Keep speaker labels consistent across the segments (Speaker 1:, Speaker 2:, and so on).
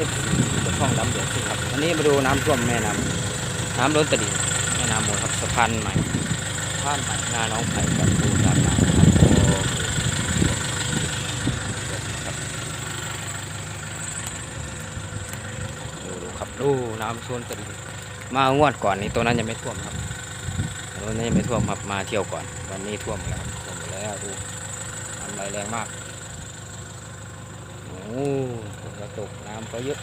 Speaker 1: จะช่องดำเดือดขึ้นครับอันนี้มาดูน้ำท่วมแม่น้ำน้ำล้นตลิ่งแม่น้ำหมดครับสะพานใหม่สะพานใหม่หน้าน้องไผ่กับปูดำน้ำนะครับโอ้ดูดูครับดูน้ำท่วมตลิ่งมางวดก่อนนี้ตัวนั้นยังไม่ท่วมครับตัวนั้นยังไม่ท่วมครับมาเที่ยวก่อน วันนี้ท่วมแล้วท่วมแล้วดูน้ำไหลแรงมาก โอ้ฝนก็ ตกน้ำก็เยอะ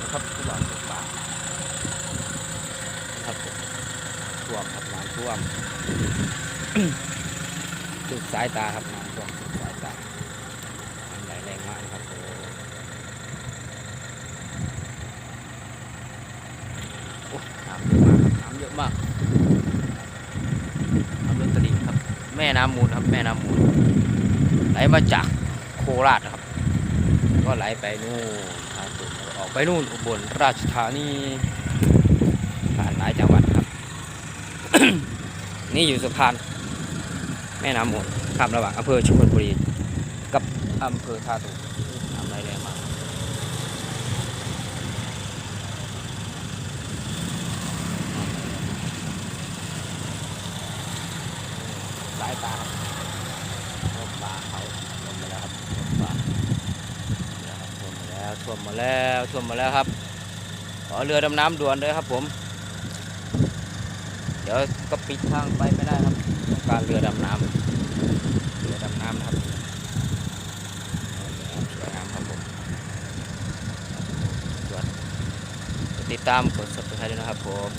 Speaker 1: นะครับทุกวันตกปลาครับผมท่วมครับน้ำท่วมสุดสายตาครับน้ำท่วมสุดสายตาน้ำไหลแรงมากครับโอ้โอ้น้ำเยอะมากครับน้ำเยอะมากน้ำล้นตลิ่งครับ แม่น้ำมูลครับแม่น้ำมูลไหลมาจาก โคราชนะครับ ก็ไหลไปนู่นทาตุ่ออกไปนู่นอุบลราชธานีผ่านหลายจังหวัดครับ นี่อยู่สะพานแม่น้ำมูลข้ามระหว่างอำเภอชุมพลบุรีกับอำเภอท่าตูมน้ำไหลแรงมากสายตาครับ รถปลาเขาท่วมมาแล้วครับรถปลานะครับท่วมมา แล้วท่วมมาแล้วท่วมมาแล้วครับ ขอเรือดำน้ำด่วนเลยครับผม เดี๋ยวก็ปิดทางไปไม่ได้ครับต้องการเรือดำน้ำเรือดำน้ำนะครับสวยงามครับผมสวยติดตามกด subscribe ด้วยนะครับผม